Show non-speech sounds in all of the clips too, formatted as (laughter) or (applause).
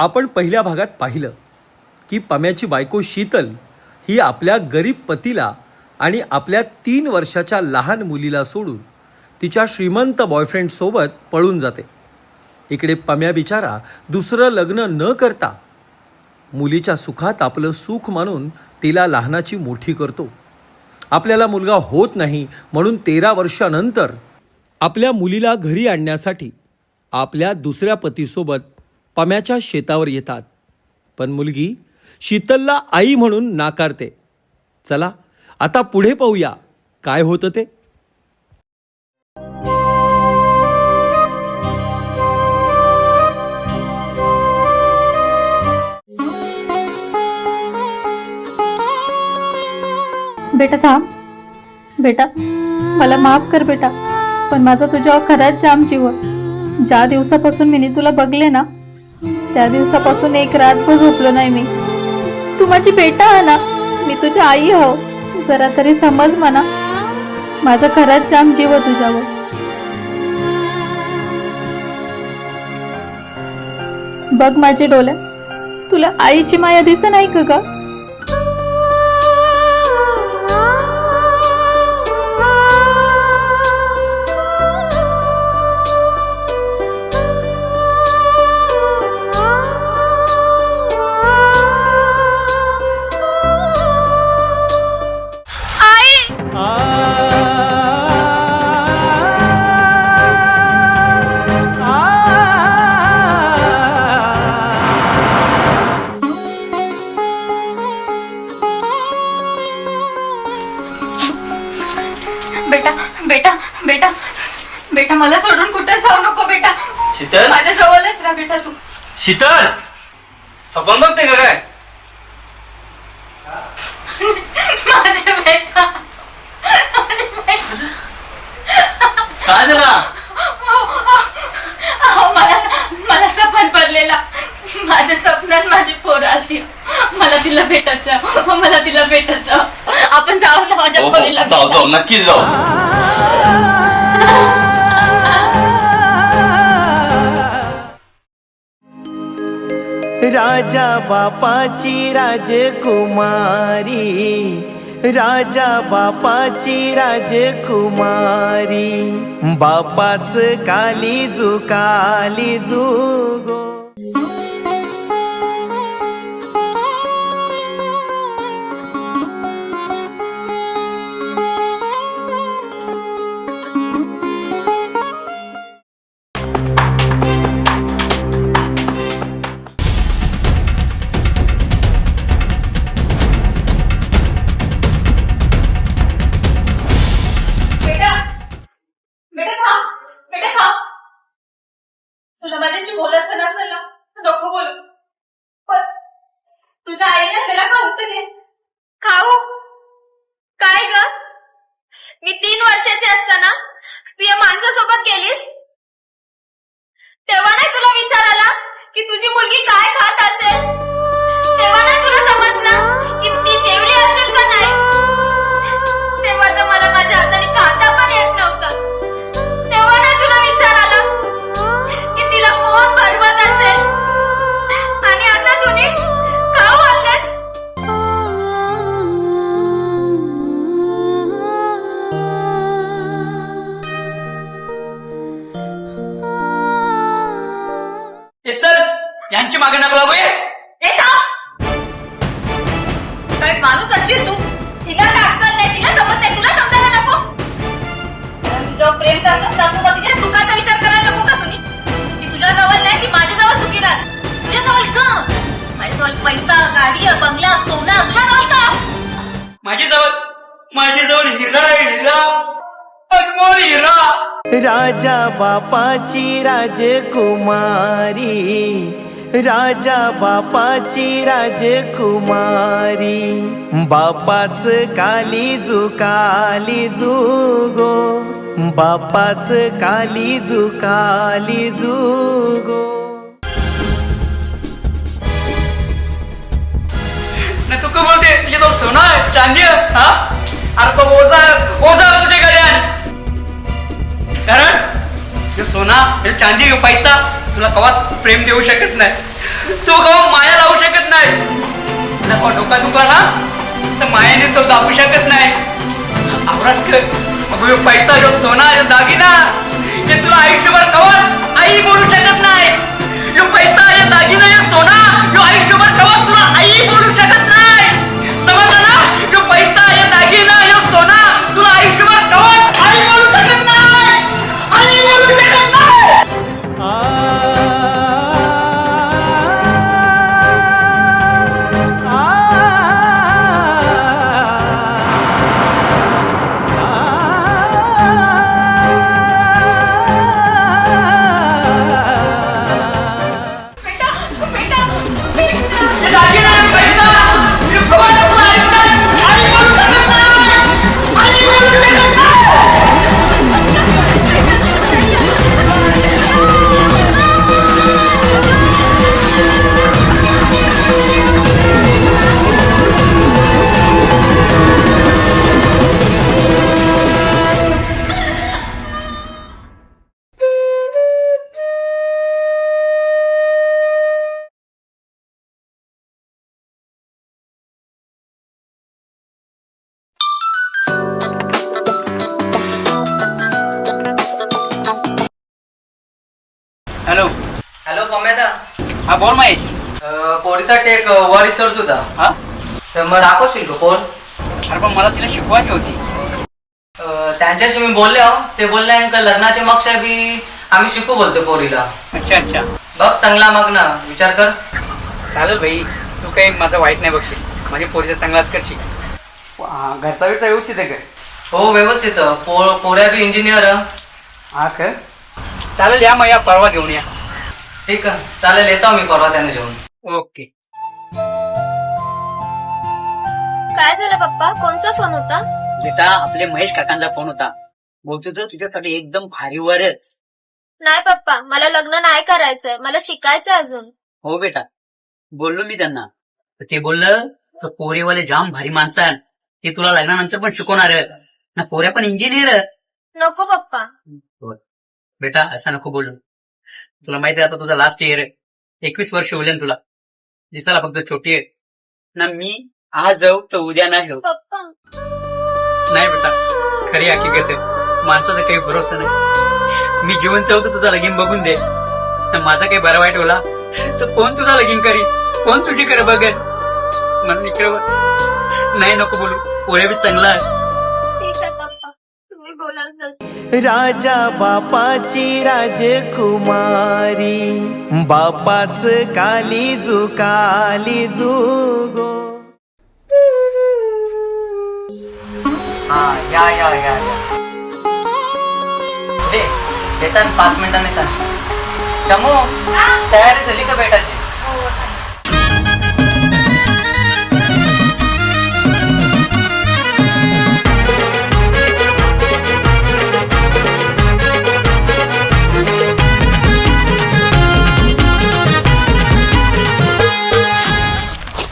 आपण पहिल्या भागात पाहिलं की पम्याची बायको शीतल ही आपल्या गरीब पतीला आणि आपल्या तीन वर्षाच्या लहान मुलीला सोडून तिच्या श्रीमंत बॉयफ्रेंडसोबत पळून जाते. इकडे पम्या बिचारा दुसरं लग्न न करता मुलीच्या सुखात आपलं सुख मानून तिला लहानाची मोठी करतो. आपल्याला मुलगा होत नाही म्हणून तेरा वर्षानंतर आपल्या मुलीला घरी आणण्यासाठी आपल्या दुसऱ्या पतीसोबत पम्याच्या शेतावर येतात. पण मुलगी शीतलला आई म्हणून नाकारते. चला आता पुढे पाहूया. काय होतं ते? बेटा थांब. बेटा मला माफ कर बेटा. पण माझा तुझ्यावर खराच जाम जीव ज्या दिवसापासून मी तुला बघले ना त्या दिवसापासून एक रातभर झोपलो नाही मी. तू माझी बेटा आहे ना? मी तुझी आई हो. जरा तरी समज म्हणा. माझा खराच जाम जीव तुझ्यावर. बघ माझे डोल्या तुला आईची माया दिसे नाही का काय झाला अहो, मला मला सपन पडलेला. माझ्या स्वप्नात माझी पोर आली. मला तिला भेटायचं. मला तिला भेटायचं. आपण जाऊ ना माझ्या हो, पोरीला जाऊ जाऊ नक्कीच जाऊ. राजा बापाची राजकुमारी. राजा बापाची राजकुमारी. बापाच काली जु काली जुगो तेव्हा नाही तुला विचार आला की तुझी मुलगी काय खात असेल? तेव्हा नाही तुला समजलं की ती जेवली असेल का नाही? तेव्हा तर मला माझ्या हाताने खाता पण येत नव्हता. तेव्हा नाही तुला विचार आला की तिला कोण भरवत असेल? आणि आता तुम्ही खाऊ आणलेस यांची मागे नको लागू ये ए थांब. काय माणूस असेल तू. तिला काय अक्कल नाही तिला समज नाही तुला समजायला नको. कारण तुझ्यावर प्रेम करत असता तू का तिच्या सुखाचा विचार करायला नको का तुम्ही? ती तुझ्या जवळ नाही ती माझ्या जवळ चुकीदार तुझ्या जवळ का माझ्या जवळ पैसा गाडी बंगला सोना तुझ्या जवळ का? माझी जवळ माझी जवळ हिरा आहे हिरा. अनमोल हिरा? राजा बापाची राजकुमारी. राजा बापाची राजकुमारी. बापाच काली जु काली जुगो बापाच काली जु काली जुगो तू का बोलते. तुझ्याजवळ तो सोना चांदी हा? अरे तो ओझा ओझा आहे तुझ्या कारण हे सोना हे चांदी हे पैसा तुला कवाच प्रेम देऊ शकत नाही. तू कवा माया लावू शकत नाही. तुझा डोका दुखा ना. तर मायाने तो दाबू शकत नाही. आवरास कर. अगं पैसा यो सोना यो दागिना. हे तुला आयुष्यभर कवाच आई बोलू शकत नाही. यो पैसा या दागिना हे सोना यो आयुष्यभर कवाच तुला आई बोलू शकत नाही. समजलं ना? ह्यो पैसा या दागिना ह्यो सोना पोरीसाठी एक वर विचारत होता. हा? तर मग दाखवशील का पोर अरे पण मला तिला शिकवायची होती. अं, त्यांच्याशी मी बोलले हो. ते बोलले का लग्नाचे मग बी आम्ही शिकू बोलतो पोरीला. अच्छा अच्छा. बघ चांगला मग ना. विचार कर. चालेल भाई तू काही माझं वाईट नाही बघशील. माझ्या पोरीचा चांगलाच करशील. घरचा विरचा व्यवस्थित आहे काय हो व्यवस्थित. पो पोऱ्या बी इंजिनियर हा काय चालेल या मग या परवा घेऊन या. ठीक आहे. चालेल येतो मी परवा त्याने जेवण ओके. काय झालं पप्पा? कोणचा फोन होता? बेटा आपले महेश काकांचा फोन होता. बोलतो तो तुझ्यासाठी एकदम भारीवरच नाही पप्पा मला लग्न नाही करायचंय. मला शिकायचंय अजून. हो बेटा. बोललो मी त्यांना. तर ते बोललं तर पोरेवाले जाम भारी माणसं आहेत. ते तुला लग्नानंतर पण शिकवणार. ना पोऱ्या पण इंजिनियर नको पप्पा. बेटा असं नको बोलू. तुला माहिती आहे आता तुझा लास्ट इयर आहे. एकवीस वर्ष होईल तुला. दिसायला फक्त छोटी आहे. ना मी आज जाऊ तर उद्या नाही हो पप्पा. नाही बेटा खरी हकीकत आहे. माणसाचा काही भरोसा नाही. मी जिवंत होतो तुझा लगीन बघून दे. न माझा काही बरं वाईट होला तर कोण तुझा लगीन करी कोण तुझी करे बघेल? म्हणून इकडे बघ. नाही नको बोलू पोळे बी चांगला आहे. ठीक आहे पप्पा. तुम्ही बोलाल तसं राजा बापाची राजकुमारी बापाच कालीजू कालीजू गो. हा या या या या. येतात पाच मिनिटांनी येतात. शमू तयारी झाली का बेटाची?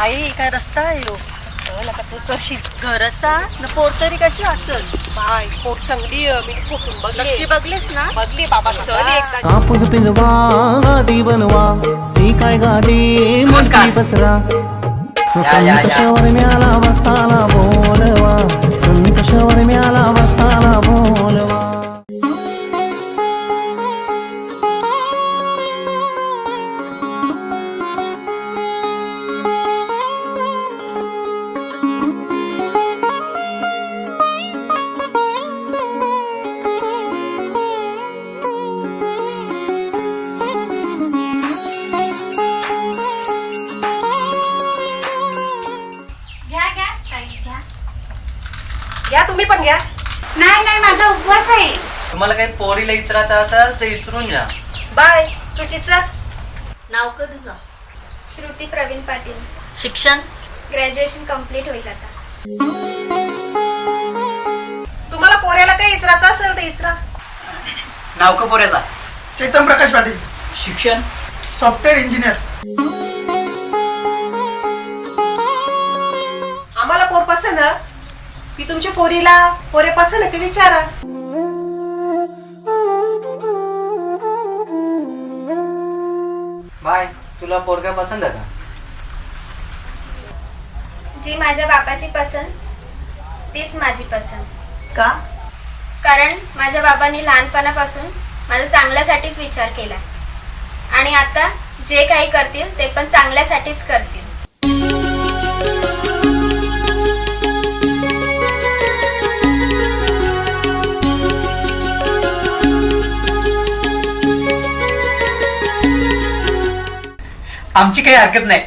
आई काय रस्ता आहे हो कशी घर असा न पोर तरी कशी असल? बाय पोट चांगली आहे, मी बघले. बघलेस ना? बघली बाबा चल एकदा. कापूस पिंजवा गादी बनवा. ती काय गादी नमस्कार. मोठी पत्रा या, या, या. शवर म्याला बसताला बोलवा. संत शवर म्याला बसताला बोलवा. घ्या तुम्ही पण घ्या. नाही नाही माझा उपवास आहे. तुम्हाला काही पोरीला इचरायचं असेल तर इचरून घ्या. बाय तुझी चल नाव का तुझं? श्रुती प्रवीण पाटील. शिक्षण? ग्रॅज्युएशन कंप्लीट होईल आता. तुम्हाला पोऱ्याला काही इचरायचं असेल तर इचरा नाव का पोऱ्याचा? चेतन प्रकाश पाटील. शिक्षण? Software engineer. आम्हाला पोर पसंत आहे. की तुमच्या पोरीला पोरे पसंत आहे की विचारा. बाय तुला पोरगा पसंत आहे का? जी माझ्या बापाची पसंत तीच माझी पसंत. का? कारण माझ्या बाबांनी लहानपणापासून माझा चांगल्यासाठीच विचार केला. आणि आता जे काही करतील ते पण चांगल्यासाठीच करतील. आमची काही हरकत नाही.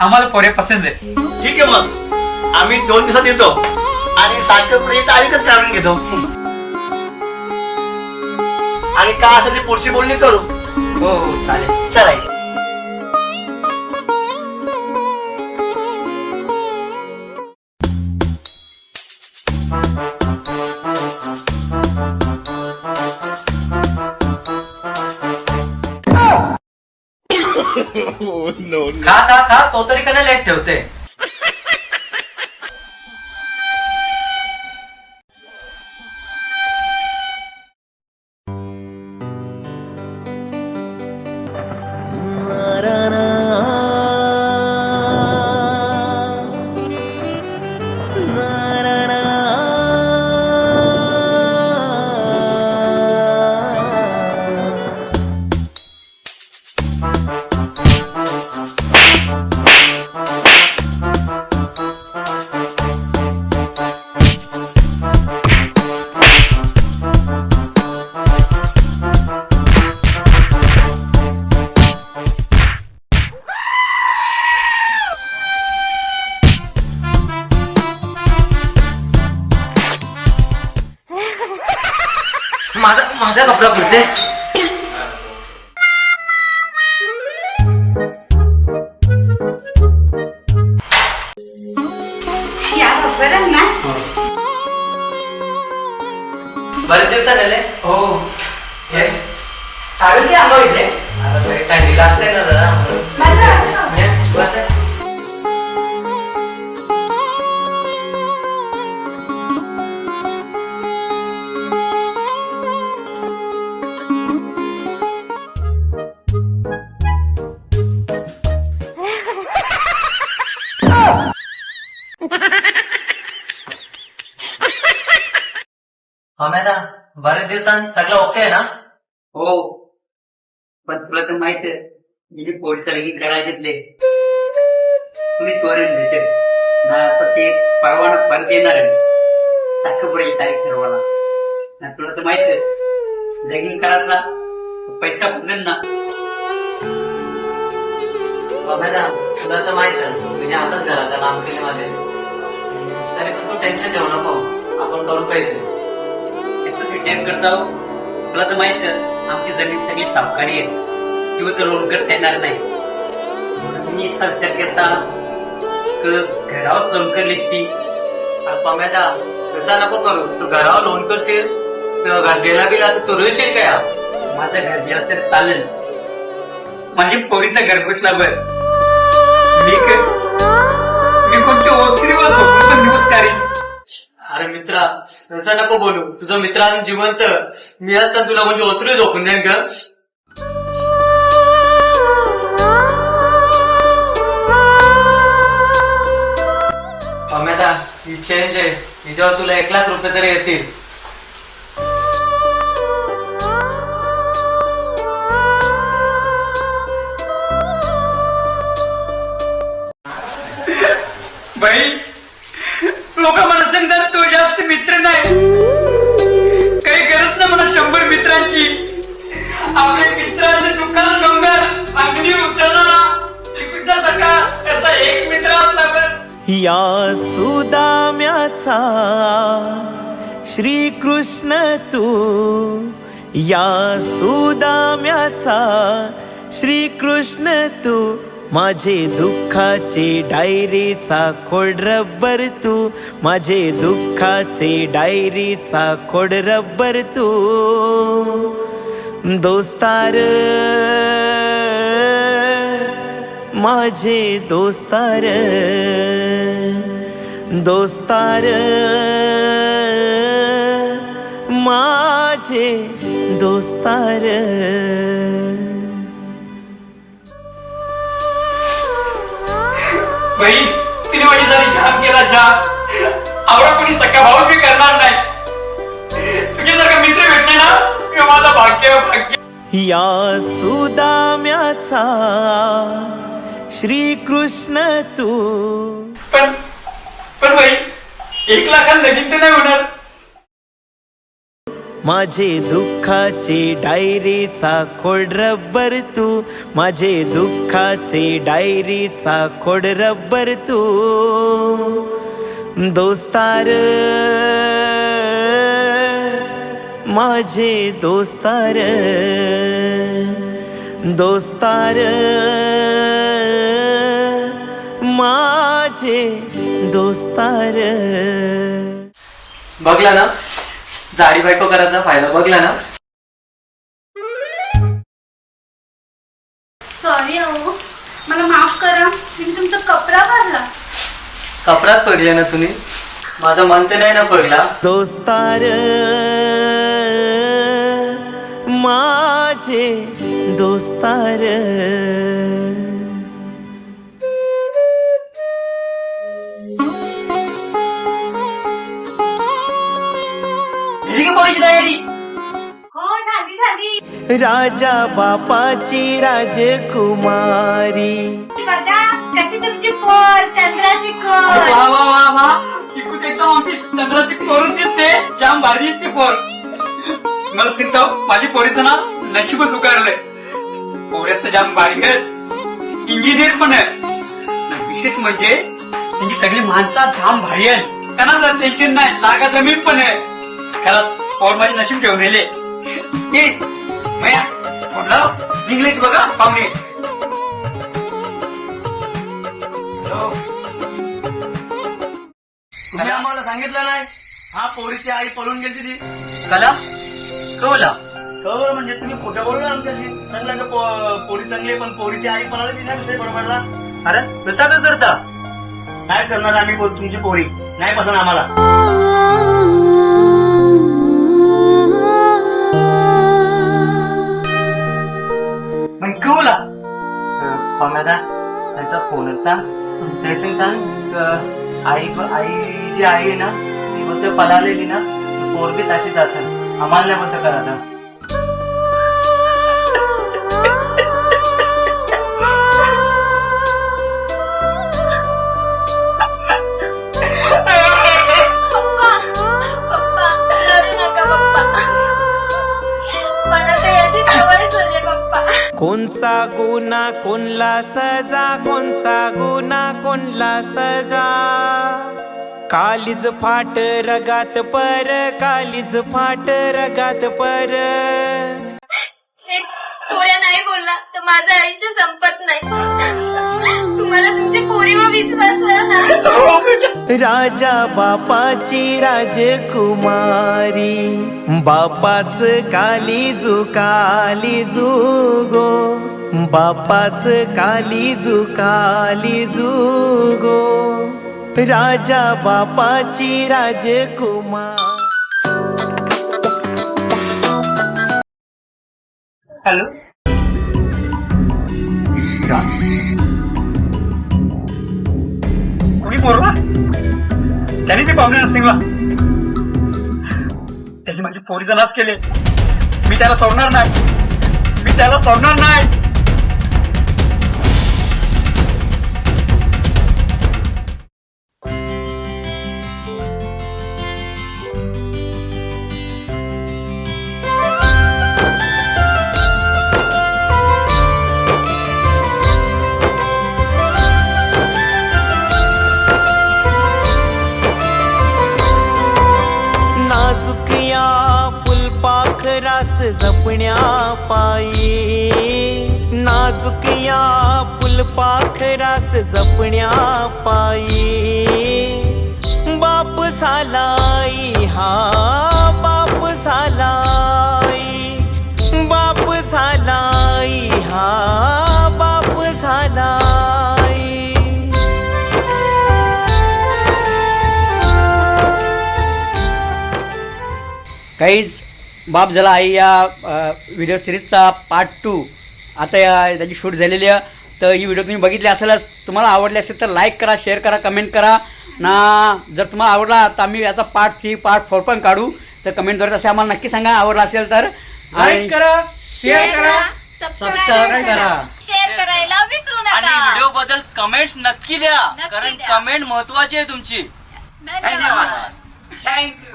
आम्हाला पोरे पसंत आहे ठीक आहे मग. आम्ही दोन दिवसात येतो. आणि साखरपुडे तारीखच काढून घेतो. आणि काय असेल ते पुढची बोलणी करू. हो हो चालेल. चला. खा तो तरी कधी लेट ठेवते माझा कपडा खुलते बरेच दिवसात आले हो हे काढून अंगावर इकडे आता थोडी थंडी लागते ना जरा म्हणून. बस अमेदा बरेच दिवसांत सगळं ओके आहे ना? हो. पण तुला तर माहीत आहे गेली पोलिसा लगीन करायला घेतले. तुम्ही स्वरण देते. ना आता ते परवाना परत येणार आहे. साखरपुड्याची तारीख ठरवायला. आणि तुला तर माहीत आहे लगीन करायचा पैसा पण ना. अमेदा तुला तर माहीत आहे तुझ्या आताच घराचं काम केले माझे तरी पण तू टेन्शन घेऊ नको. आपण करू पैसे त्याचं मी टेन करता तुला तर माहीत आमची जमीन सगळी सावकारी आहे. किंवा तर लोन करता येणार नाही. मी सध्या करता घरावर लोन करलीस ती पमेदा तसा नको करू. तू घरावर लोन करशील तर गरजेला बिला तू रुळशील काय माझं घर गेलं तर चालेल. म्हणजे पोरीचा घर घुसला बर. मी ओसरीवर झोपून अरे मित्रा तसं नको बोलू. तुझं मित्र आणि जिवंत. मी असताना तुला म्हणजे ओसरी झोपून देईन का अमेदा ही चेंज आहे. तुला एक लाख रुपये तरी येतील. बाई लोक मला सांगतात तो जास्त मित्र नाही. काही गरज नाही मला शंभर मित्रांची. आपल्या मित्राचे दुःखाला डोंगर अग्नी उतरणारा श्रीकृष्णासारखा असा एक मित्र असला बस. या सुदाम्याचा श्रीकृष्ण तू. या सुदाम्याचा श्रीकृष्ण तू. माझे दुःखाचे डायरीचा खोड रब्बर तू. माझे दुःखाचे डायरीचा खोड रब्बर तू. दोस्तार माझे दोस्तार दोस्तार माझे दोस्तार. तिने माझ्यासाठी जाम केला जाम आवडा कोणी सख्या भाऊ मी करणार नाही. तुझे जर का मित्र भेटले ना किंवा माझं भाग्य भाग्य. या सुदाम्याचा श्रीकृष्ण तू. पण पण बाई एक लाखात लगीन तर नाही होणार. माझे दुःखाचे डायरीचा खोड रब्बर तू. माझे दुःखाचे डायरीचा खोड रब्बर तू. दोस्तार माझे दोस्तार दोस्तार माझे दोस्तार. बघला ना? जाडी बायको करायचा फायदा बघला ना. सॉरी अहो. मला माफ करा. मी तुमचा कपडा भरला. कपड्यात पडले ना तुम्ही. माझं मन तर नाही ना पडला दोस्तार माझे दोस्तार. राजा बापाची राजकुमारी. बघा कशी तुमची पोर चंद्राची अरे वा वा वा वा. कुठे एकदम आमची चंद्राची पोरून दिसते. जाम भारी दिसते पोर. मला सिद्धा माझी पोरीचं ना नशीबच उकारलंय. पोऱ्यात तर जाम भारीच इंजिनियर पण आहे. आणि विशेष म्हणजे त्यांची सगळी माणसं जाम भारी आहे त्यांना जर टेन्शन नाही जागा जमीन पण आहे. खरंच पोर माझी नशीब ए मया म्हटलं निघलेच बघा पाहुणे. तुम्ही आम्हाला सांगितलं नाही. हा पोरीची आई पळून गेली ती कला कवला खबर म्हणजे तुम्ही खोटं बोलू आमच्याशी. सांगला का पो- पोरी चांगली आहे, पण पोरीची आई पळाली ती नाही विषय बरोबरला. अरे कसा का करता? काय करणार आम्ही पो- तुमची पोरी? नाही पसंत आम्हाला. मग कवला पम्यादा त्यांचा फोन होता सांगता आई आई जी आई आहे ना ती गोष्ट पळालेली ना पोरगी असेल आम्हाला नाही बोलतं करा कोणचा गुन्हा कोणला सजा कोणचा गुन्हा कोणला सजा? कालीज फाट रगात पर कालीज फाट रगात पर. एक पोऱ्या नाही बोलला तर माझं आयुष्य संपत नाही. तुम्हाला तुमच्या पोरीवर विश्वास आहे ना? (laughs) राजा बापाची राजकुमारी. बापाच कालीजू कालीजू गो. बापाच कालीजू कालीजू गो. राजा बापाची राजकुमार. हॅलो? कोणी पोरला त्याने ते पाहुणे नसिंगला त्याची माझी पोरीचा नाश केले मी त्याला सोडणार नाही. मी त्याला सोडणार नाही. पायी. बाप झालाई हा बाप झालाई बाप झालाई हा बाप झालाई काहीच बाप झाला आई या व्हिडिओ सिरीजचा पार्ट टू आता या त्याची शूट झालेली आहे. तर ही व्हिडिओ तुम्ही बघितली असेलच तुम्हाला आवडली असेल तर लाईक करा शेअर करा कमेंट करा. ना जर तुम्हाला आवडला तर आम्ही याचा पार्ट थ्री पार्ट फोर पण काढू. तर कमेंटद्वारे तसे आम्हाला नक्की सांगा आवडला असेल तर. आणि लाईक करा शेअर करा सबस्क्राईब करा. शेअर करायला विसरू आणि नका व्हिडिओ बद्दल कमेंट नक्की द्या. कारण. कमेंट महत्वाची आहे तुमची. धन्यवाद. थँक्यू